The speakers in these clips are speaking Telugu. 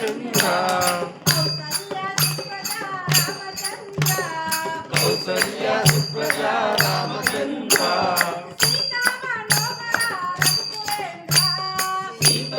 రామచంద్ర కౌసల్య సుప్రజ రామచంద్ర. సీత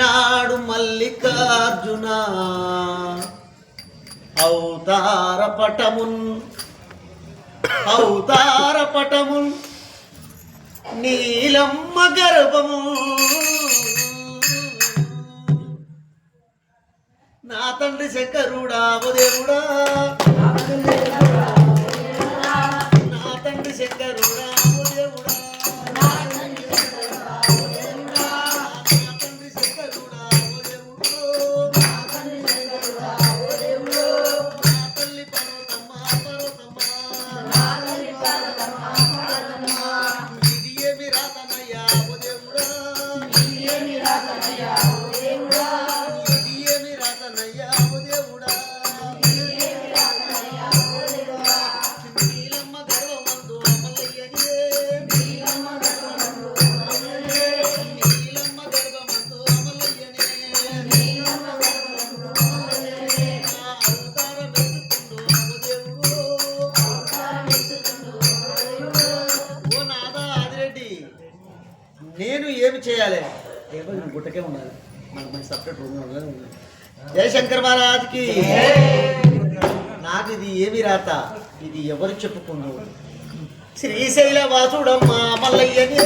నాడు మల్లికార్జున. అవతార పటమున్ అవతార పటమున్ నీలమ్మ గర్భము. నా తండ్రి శంకరుడా ఓ దేవుడా. నా తండ్రి శంకరుడా. నేను ఏమి చేయాలి? గుట్టకే ఉండాలి. మనకు మంచి సపరేట్ రూమ్ ఉండాలి. జయ శంకర్ మహారాజ్కి నాకు ఇది ఏమి రాత? ఇది ఎవరు చెప్పుకుందు శ్రీశైల వాసుడమ్మ మల్లయ్యనే